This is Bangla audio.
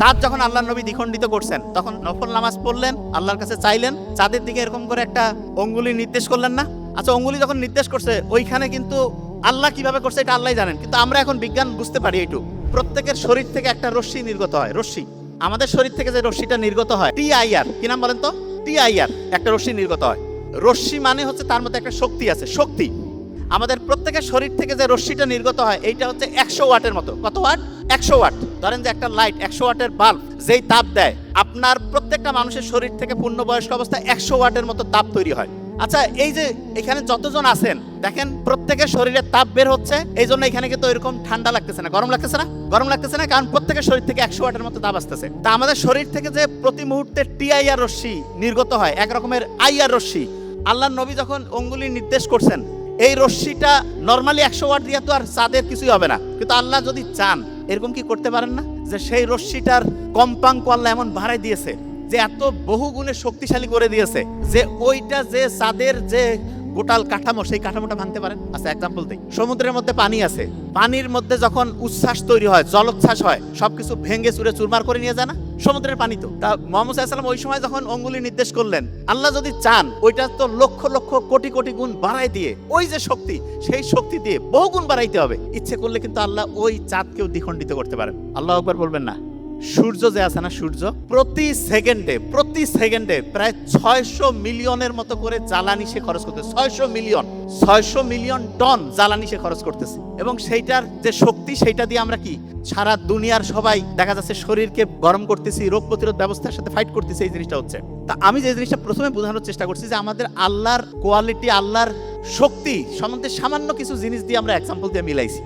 চাঁদ যখন আল্লাহ নবী দ্বিখণ্ডিত করছেন, তখন নফল নামাজ পড়লেন, আল্লাহর কাছে চাইলেন চাঁদের দিকে এরকম করে একটা অঙ্গুলি নির্দেশ করলেন না? আচ্ছা অঙ্গুলি যখন নির্দেশ করছে, ওইখানে কিন্তু আল্লাহ কীভাবে করছে এটা আল্লাহ জানেন। কিন্তু আমরা এখন বিজ্ঞান বুঝতে পারি এইটু প্রত্যেকের শরীর থেকে একটা রশ্মি নির্গত হয়, রশ্মি। আমাদের শরীর থেকে যে রশ্মিটা নির্গত হয়, টি আইআর কি নাম বলেন তো? টি আইআর একটা রশ্মি নির্গত হয়। রশ্মি মানে হচ্ছে তার মধ্যে একটা শক্তি আছে, শক্তি। আমাদের প্রত্যেকের শরীর থেকে যে রশ্মিটা নির্গত হয়, এইটা হচ্ছে একশো ওয়াটের মতো। কত ওয়াট? একশো ওয়াট। ধরেন যে একটা লাইট একশো ওয়াটের বাল্ব যেই তাপ দেয়, আপনার প্রত্যেকটা মানুষের শরীর থেকে পূর্ণবয়স্ক অবস্থায় একশো ওয়াটের মতো তাপ তৈরি হয়। আচ্ছা এই যে এখানে যতজন আছেন, দেখেন প্রত্যেকের শরীরে তাপ বের হচ্ছে এই জন্য এখানে কিন্তু এরকম ঠান্ডা লাগতেছে না, গরম লাগতেছে না, গরম লাগতেছে না, কারণ প্রত্যেকের শরীর থেকে একশো ওয়াটের মতো তাপ আসতেছে। তা আমাদের শরীর থেকে যে প্রতি মুহূর্তে টিআইআর রশ্মি নির্গত হয়, এক রকমের আইআর রশ্মি আল্লাহ নবী যখন অঙ্গুলি নির্দেশ করছেন, এই রশ্মিটা নর্মালি একশো ওয়াট দিয়ে তো আর চাঁদের কিছুই হবে না, কিন্তু আল্লাহ যদি চান এরকম কি করতে পারেন না? যে সেই রশ্মিটার কম্পাঙ্ক আল্লাহ এমন ভাড়াই দিয়েছে, যে এত বহু গুণে শক্তিশালী করে দিয়েছে, যে ওইটা যে চাঁদের যে গোটাল কাঠামো, সেই কাঠামোটা ভাঙতে পারেন। আচ্ছা এক্সাম্পল দিই। সমুদ্রের মধ্যে পানি আছে। পানির মধ্যে যখন উচ্ছ্বাস তৈরি হয়, জলোচ্ছ্বাস হয়, সবকিছু ভেঙে চুরে চুরমার করে নিয়ে যায় না? সমুদ্রের পানি তো। তা মোহাম্মদ সাল্লাম ওই সময় যখন অঙ্গুলি নির্দেশ করলেন, আল্লাহ যদি চান, ওইটা তো লক্ষ লক্ষ কোটি কোটি গুণ বাড়াই দিয়ে, ওই যে শক্তি, সেই শক্তি দিয়ে বহু গুণ বাড়াইতে হবে। ইচ্ছে করলে কিন্তু আল্লাহ ওই চাঁদকেও দ্বিখণ্ডিত করতে পারেন। আল্লাহ একবার বলবেন না। সূর্য যে আছে না সূর্য? প্রতি সেকেন্ডে প্রতি সেকেন্ডে প্রায় ছয়শো মিলিয়নের মতো করে জ্বালানি সে খরচ করতেছে। ছয়শো মিলিয়ন ছয়শো মিলিয়ন টন জ্বালানি সে খরচ করতেছে। এবং সেইটার যে শক্তি, সেইটা দিয়ে আমরা কি? সারা দুনিয়ার সবাই দেখা যাচ্ছে শরীরকে গরম করতেছি, রোগ প্রতিরোধ ব্যবস্থার সাথে ফাইট করতেছি, এই জিনিসটা হচ্ছে। তা আমি যে জিনিসটা প্রথমে বোঝানোর চেষ্টা করছি যে আমাদের আল্লাহর কোয়ালিটি আল্লাহর শক্তি সম্বন্ধে সামান্য কিছু জিনিস দিয়ে আমরা এক্সাম্পল দিয়ে মিলাইছি।